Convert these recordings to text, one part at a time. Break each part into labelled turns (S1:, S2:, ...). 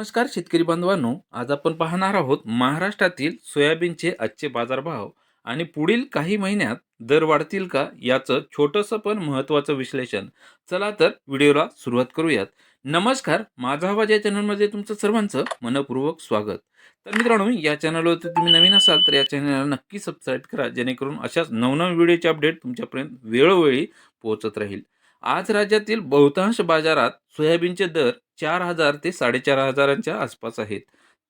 S1: नमस्कार शेतकरी बांधवांनो आज आपण पाहणार आहोत महाराष्ट्रातील सोयाबीनचे आजचे बाजारभाव आणि पुढील काही महिन्यात दर वाढतील का याचं छोटंसं पण महत्त्वाचं विश्लेषण. चला तर व्हिडिओला सुरुवात करूयात. नमस्कार माझा आवाज या चॅनलमध्ये तुमचं सर्वांचं मनपूर्वक स्वागत. तर मित्रांनो या चॅनलवर जर तुम्ही नवीन असाल तर या चॅनलला नक्की सबस्क्राईब करा जेणेकरून अशाच नवनवीन व्हिडिओचे अपडेट तुमच्यापर्यंत वेळोवेळी पोहोचत राहील. आज राज्यातील बहुतांश बाजारात सोयाबीनचे दर चार हजार ते साडेचार हजारांच्या आसपास आहेत.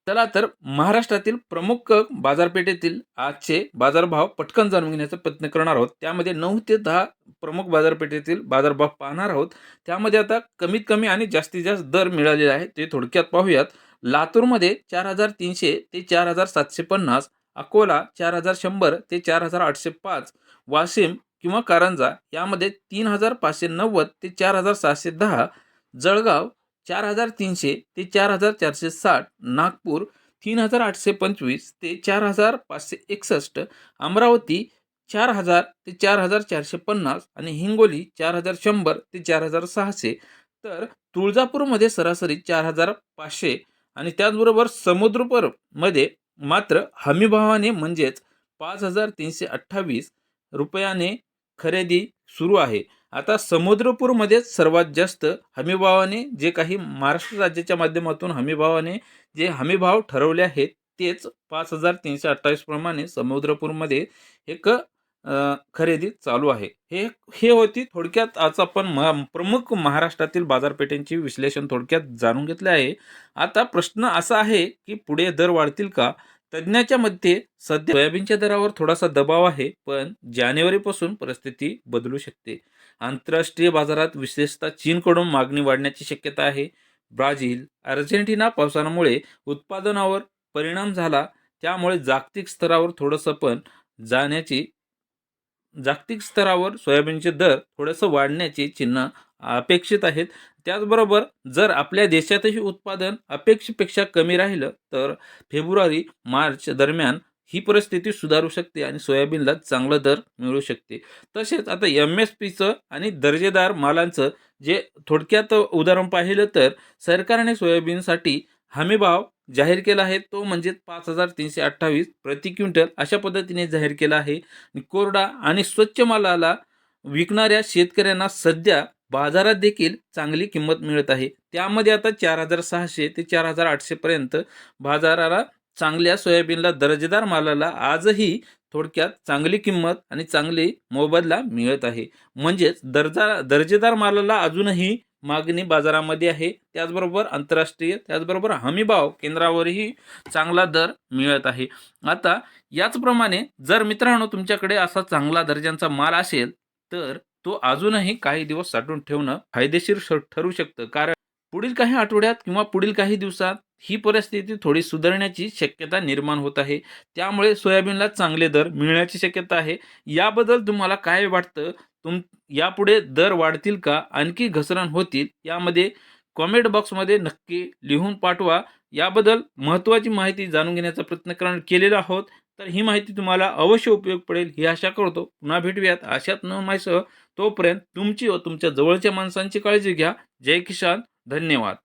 S1: चला तर महाराष्ट्रातील प्रमुख बाजारपेठेतील आजचे बाजारभाव पटकन जाणून घेण्याचा प्रयत्न करणार आहोत. त्यामध्ये नऊ ते दहा प्रमुख बाजारपेठेतील बाजारभाव पाहणार आहोत. त्यामध्ये आता कमीत कमी आणि जास्तीत जास्त दर मिळालेले आहे ते थोडक्यात पाहूयात. लातूरमध्ये चार हजार तीनशे ते चार हजार सातशे पन्नास अकोला चार हजार शंभर ते चार हजार आठशे पाच वाशिम किंवा कारंजा यामध्ये तीन हजार पाचशे नव्वद ते चार हजार सहाशे दहा जळगाव चार हजार तीनशे ते चार हजार चारशे साठ नागपूर तीन हजार आठशे पंचवीस ते चार हजार पाचशे एकसष्ट अमरावती चार हजार ते चार हजार चारशे पन्नास आणि हिंगोली चार हजार शंभर ते चार हजार सहाशे. तर तुळजापूरमध्ये सरासरी चार हजार पाचशे आणि त्याचबरोबर समुद्रपूरमध्ये मात्र हमीभावाने म्हणजेच पाच हजार तीनशे अठ्ठावीस रुपयाने खरेदी सुरू आहे. आता समुद्रपूरमध्येच सर्वात जास्त हमीभावाने जे काही महाराष्ट्र राज्याच्या माध्यमातून हमीभावाने जे हमीभाव ठरवले आहेत तेच पाच हजार तीनशे अठ्ठावीस प्रमाणे समुद्रपूरमध्ये एक खरेदी चालू आहे. हे हे होती थोडक्यात आज आपण म प्रमुख महाराष्ट्रातील बाजारपेठेंची विश्लेषण थोडक्यात जाणून घेतले आहे. आता प्रश्न असा आहे की पुढे दर वाढतील का? तज्ज्ञाच्या मते सध्या सोयाबीनच्या दरावर थोडासा दबाव आहे पण जानेवारीपासून परिस्थिती बदलू शकते. आंतरराष्ट्रीय बाजारात विशेषतः चीनकडून मागणी वाढण्याची शक्यता आहे. ब्राझील अर्जेंटिना पावसामुळे उत्पादनावर परिणाम झाला त्यामुळे जागतिक स्तरावर थोडंसं पण जाण्याची जागतिक स्तरावर सोयाबीनचे दर थोडंसं वाढण्याची चिन्ह अपेक्षित आहेत. त्याचबरोबर जर आपल्या देशातही उत्पादन अपेक्षेपेक्षा कमी राहिलं तर फेब्रुवारी मार्च दरम्यान ही परिस्थिती सुधारू शकते आणि सोयाबीनला चांगला दर मिळू शकते. तसेच आता एम एस पीचं आणि दर्जेदार मालांचं जे थोडक्यात उदाहरण पाहिलं तर सरकारने सोयाबीनसाठी हमीभाव जाहीर केला आहे तो म्हणजे पाच हजार तीनशे अठ्ठावीस प्रति क्विंटल अशा पद्धतीने जाहीर केला आहे. कोरडा आणि स्वच्छ मालाला विकणाऱ्या शेतकऱ्यांना सध्या बाजारात देखील चांगली किंमत मिळत आहे. त्यामध्ये आता चार हजार सहाशे ते चार हजार आठशेपर्यंत बाजाराला चांगल्या सोयाबीनला दर्जेदार मालाला आजही थोडक्यात चांगली किंमत आणि चांगली मोबदला मिळत आहे. म्हणजेच दर्जा दर्जेदार मालाला अजूनही मागणी बाजारामध्ये आहे. त्याचबरोबर आंतरराष्ट्रीय त्याचबरोबर हमीभाव केंद्रावरही चांगला दर मिळत आहे. आता याचप्रमाणे जर मित्रांनो तुमच्याकडे असा चांगला दर्जांचा माल असेल तर तो अजूनही काही दिवस साठवून ठेवणं फायदेशीर ठरू शकतं. कारण पुढील काही आठवड्यात किंवा पुढील काही दिवसात ही परिस्थिती थोडी सुधारण्याची शक्यता निर्माण होत आहे. त्यामुळे सोयाबीनला चांगले दर मिळण्याची शक्यता आहे. याबद्दल तुम्हाला काय वाटतं? तुम यापुढे दर वाढतील का? आणखी घसरण होतील? यामध्ये कॉमेंट बॉक्समध्ये नक्की लिहून पाठवा. याबद्दल महत्त्वाची माहिती जाणून घेण्याचा प्रयत्न करण केलेला आहोत. तर ही माहिती तुम्हाला अवश्य उपयोग पडेल ही आशा करतो. पुन्हा भेटूयात आशात न माहिसह तोपर्यंत तुमची व तुमच्या जवळच्या माणसांची काळजी घ्या. जय किसान. धन्यवाद.